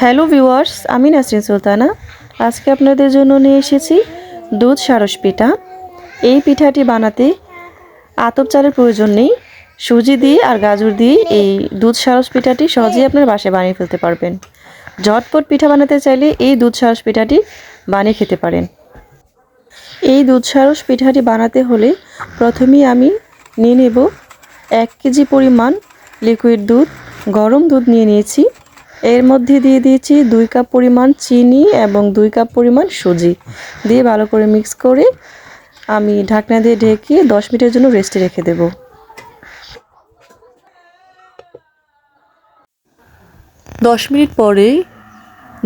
Hello viewers, আমি নাসরিন সুলতানা। আজকে আপনাদের জন্য নিয়ে এসেছি দুধ সারস পিঠা। এই পিঠাটি বানাতে আতপ চালের প্রয়োজন নেই। সুজি দিয়ে আর গাজর দিয়ে এই দুধ সারস পিঠাটি সহজেই আপনার বাসায় বানিয়ে ফেলতে পারবেন। ঝটপট পিঠা বানাতে চাইলে এই দুধ সারস পিঠাটি বানিয়ে খেতে পারেন। এই দুধ সারস পিঠাটি বানাতে হলে প্রথমেই আমি নিয়ে নেব এক কেজি পরিমাণ লিকুইড দুধ। গরম দুধ নিয়ে নিয়েছি। এর মধ্যে দিয়ে দিয়েছি দুই কাপ পরিমাণ চিনি এবং দুই কাপ পরিমাণ সুজি। দিয়ে ভালো করে মিক্স করে আমি ঢাকনা দিয়ে ঢেকে দশ মিনিটের জন্য রেস্টে রেখে দেব। দশ মিনিট পরে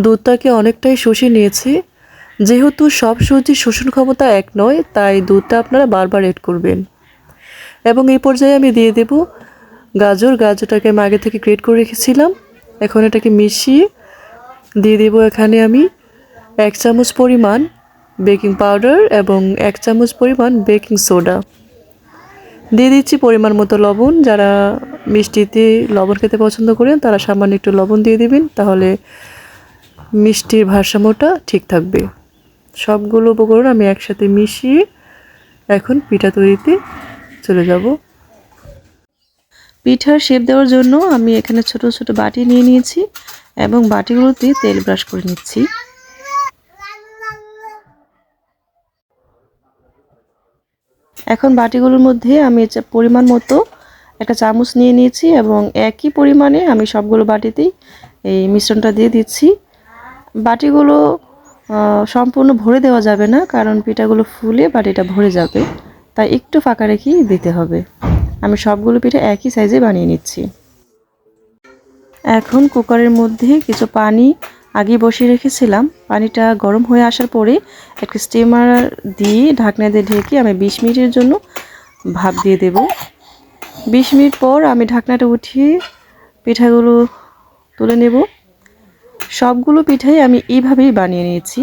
দুধটাকে অনেকটাই শুষে নিয়েছি। যেহেতু সব সবজির শোষণ ক্ষমতা এক নয়, তাই দুধটা আপনারা বারবার এড করবেন। এবং এই পর্যায়ে আমি দিয়ে দেব গাজর। গাজরটাকে আমি আগে থেকে গ্রেট করে রেখেছিলাম। এখন এটাকে মিশিয়ে দিয়ে দেব এখানে আমি এক চামচ পরিমাণ বেকিং পাউডার এবং এক চামচ পরিমাণ বেকিং সোডা। দিয়ে দিচ্ছি পরিমাণ মতো লবণ। যারা মিষ্টিতে লবণ খেতে পছন্দ করেন, তারা সামান্য একটু লবণ দিয়ে দিবেন, তাহলে মিষ্টির ভারসাম্যটা ঠিক থাকবে। সবগুলো উপকরণ আমি একসাথে মিশিয়ে এখন পিঠা তৈরিতে চলে যাব। পিঠার শেপ দেওয়ার জন্য আমি এখানে ছোট ছোট বাটি নিয়ে নিয়েছি এবং বাটিগুলোতে তেল ব্রাশ করে নিচ্ছি। এখন বাটিগুলোর মধ্যে আমি পরিমাণ মতো একটা চামচ নিয়ে নিয়েছি এবং একই পরিমাণে আমি সবগুলো বাটিতেই এই মিশ্রণটা দিয়ে দিচ্ছি। বাটিগুলো সম্পূর্ণ ভরে দেওয়া যাবে না কারণ পিঠাগুলো ফুলে বাটিটা ভরে যাবে, তাই একটু ফাঁকা রেখেই দিতে হবে। আমি সবগুলো পিঠা একই সাইজে বানিয়ে নিচ্ছি। এখন কুকারের মধ্যে কিছু পানি আগে বসিয়ে রেখেছিলাম। পানিটা গরম হয়ে আসার পরে একটা স্টিমার দিয়ে ঢাকনা দিয়ে ঢেকে আমি বিশ মিনিটের জন্য ভাপ দিয়ে দেব। বিশ মিনিট পর আমি ঢাকনাটা উঠিয়ে পিঠাগুলো তুলে নেব। সবগুলো পিঠাই আমি এইভাবেই বানিয়ে নিয়েছি।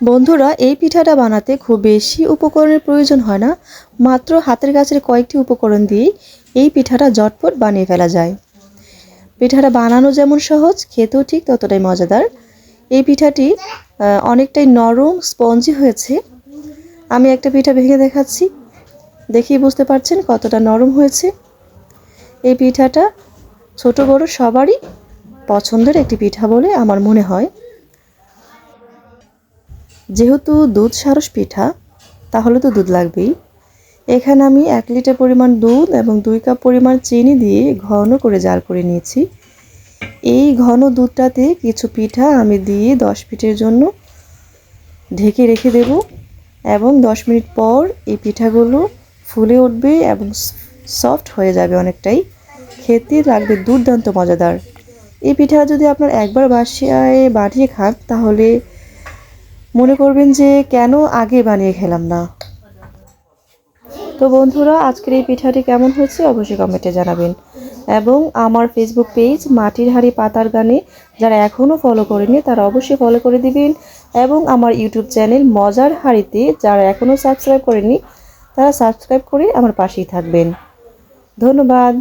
বন্ধুরা, এই পিঠাটা বানাতে খুব বেশি উপকরণের প্রয়োজন হয় না। মাত্র হাতের কাছের কয়েকটি উপকরণ দিয়েই এই পিঠাটা ঝটপট বানিয়ে ফেলা যায়। পিঠাটা বানানো যেমন সহজ, খেতেও ঠিক ততটাই মজাদার। এই পিঠাটি অনেকটাই নরম, স্পঞ্জি হয়েছে। আমি একটা পিঠা ভেঙে দেখাচ্ছি। দেখেই বুঝতে পারছেন কতটা নরম হয়েছে। এই পিঠাটা ছোট বড় সবারই পছন্দের একটি পিঠা বলে আমার মনে হয়। যেহেতু দুধ সারস পিঠা, তাহলে তো দুধ লাগবেই। এখানে আমি এক লিটার পরিমাণ দুধ এবং দুই কাপ পরিমাণ চিনি দিয়ে ঘন করে জাল করে নিয়েছি। এই ঘন দুধটাতে কিছু পিঠা আমি দিয়ে দশ মিনিটের জন্য ঢেকে রেখে দেব এবং দশ মিনিট পর এই পিঠাগুলো ফুলে উঠবে এবং সফট হয়ে যাবে অনেকটাই। খেতে লাগবে দুর্দান্ত মজাদার। এই পিঠা যদি আপনার একবার বাসায় বানিয়ে খান, তাহলে মনে করবেন যে কেন আগে বানিয়ে খেলাম না? তো বন্ধুরা, আজকের এই পিঠাটি কেমন হয়েছে অবশ্যই কমেন্টে জানাবেন। এবং আমার ফেসবুক পেজ মাটির হাড়ি পাতার গানে, যারা এখনও ফলো করেনি তারা অবশ্যই ফলো করে দিবেন। এবং আমার ইউটিউব চ্যানেল মজার হাড়িতে, যারা এখনও সাবস্ক্রাইব করেনি তারা সাবস্ক্রাইব করে আমার পাশেই থাকবেন। ধন্যবাদ।